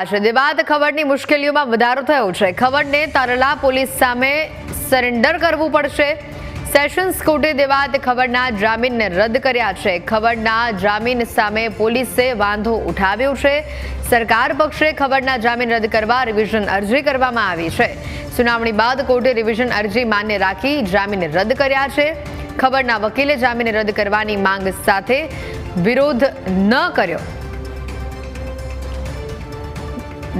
છે બાદ ખબરની મુશ્કેલીઓમાં વધારો થયો છે. ખબરને તારલા પોલીસ સામે સરેન્ડર કરવું પડશે. સેશન્સ કોર્ટે દેવાત ખબરના જામીનને રદ કર્યા છે. ખબરના જામીન સામે પોલીસે વાંધો ઉઠાવ્યો છે. સરકાર પક્ષે ખબરના જામીન રદ કરવા રિવિઝન અરજી કરવામાં આવી છે. સુનાવણી બાદ કોર્ટે રિવિઝન અરજી માન્ય રાખી જામીન રદ કર્યા છે. ખબરના વકીલે જામીન રદ કરવાની માંગ સાથે વિરોધ ન કર્યો.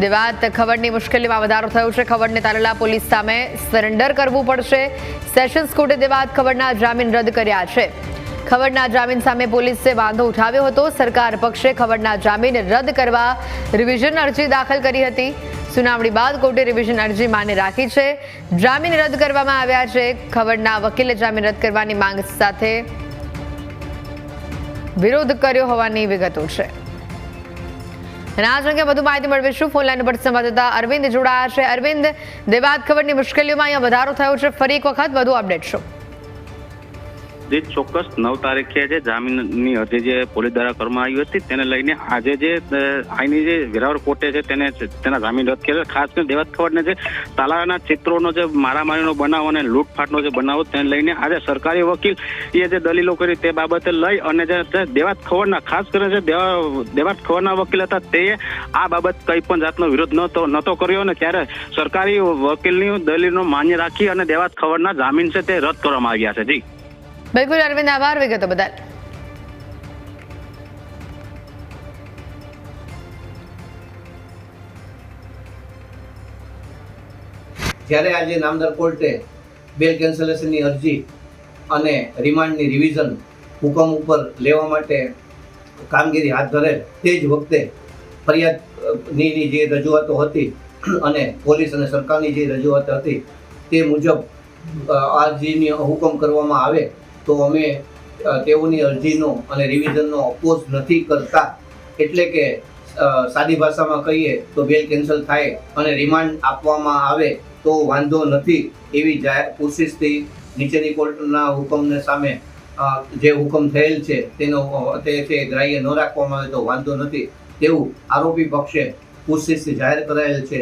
દેવાત ખબરની મુશ્કેલીમાં વધારો થયો છે. ખબરને તારલા પોલીસ સામે સરેન્ડર કરવું પડશે. સેશન્સ કોર્ટે દેવાત ખબરના જામીન રદ કર્યા છે. ખબરના જામીન સામે પોલીસે વાંધો ઉઠાવ્યો હતો. સરકાર પક્ષે ખબરના જામીન રદ કરવા રિવિઝન અરજી દાખલ કરી હતી. સુનાવણી બાદ કોર્ટે રિવિઝન અરજી માને રાખી છે. જામીન રદ કરવામાં આવ્યા છે. ખબરના વકીલે જામીન રદ કરવાની માંગ સાથે વિરોધ કર્યો હોવાની વિગતો છે. અને આ અંગે વધુ માહિતી મેળવીશું. ફોન લાઈન પર સંવાદદાતા અરવિંદ જોડાયા છે. અરવિંદ, દેવાત ખબરની મુશ્કેલીઓમાં અહીંયા વધારો થયો છે. ફરી એક વખત વધુ અપડેટ શું? જે ચોક્કસ નવ તારીખે જે જામીનની અરજી જે પોલીસ દ્વારા કરવામાં આવી હતી, તેને લઈને આજે જે આઈની જે વેરાવળ કોર્ટે છે તેને તેના જામીન રદ કર્યા ખાસ કરીને દેવાત ખવડને જે તાલાના ચિત્રોનો જે મારામારીનો બનાવ અને લૂંટફાટનો જે બનાવ તેને લઈને આજે સરકારી વકીલ એ જે દલીલો કરી તે બાબતે લઈ અને જે દેવાત ખવડના ખાસ કરીને જે દેવા- દેવાત ખવડના વકીલ હતા તે આ બાબત કંઈ પણ જાતનો વિરોધ નહોતો નહોતો કર્યો અને ત્યારે સરકારી વકીલની દલીલનો માન્ય રાખી અને દેવાત ખવડના જામીન છે તે રદ કરવામાં આવ્યા છે. જી. બિલકુલ અરવિંદ, આભાર, વિગતો બદલ. જ્યારે આજે નામદાર કોર્ટે બેલ કેન્સલેશનની અરજી અને રિમાન્ડની રિવિઝન હુકમ ઉપર લેવા માટે કામગીરી હાથ ધરે તે જ વખતે ફરિયાદની જે રજૂઆતો હતી અને પોલીસ અને સરકારની જે રજૂઆત હતી તે મુજબ અરજીની હુકમ કરવામાં આવે તો અમે તેઓની અરજીનો અને રિવિઝનનો અપોઝ નથી કરતા. એટલે કે સાદી ભાષામાં કહીએ તો બેલ કેન્સલ થાય અને રિમાન્ડ આપવામાં આવે તો વાંધો નથી એવી જાહેર કોશિશથી નીચેની કોર્ટના હુકમને સામે જે હુકમ થયેલ છે તેનો તે છે ગ્રાહ્ય ન રાખવામાં આવે તો વાંધો નથી. તેવું આરોપી પક્ષે કોશિશથી જાહેર કરાયેલ છે.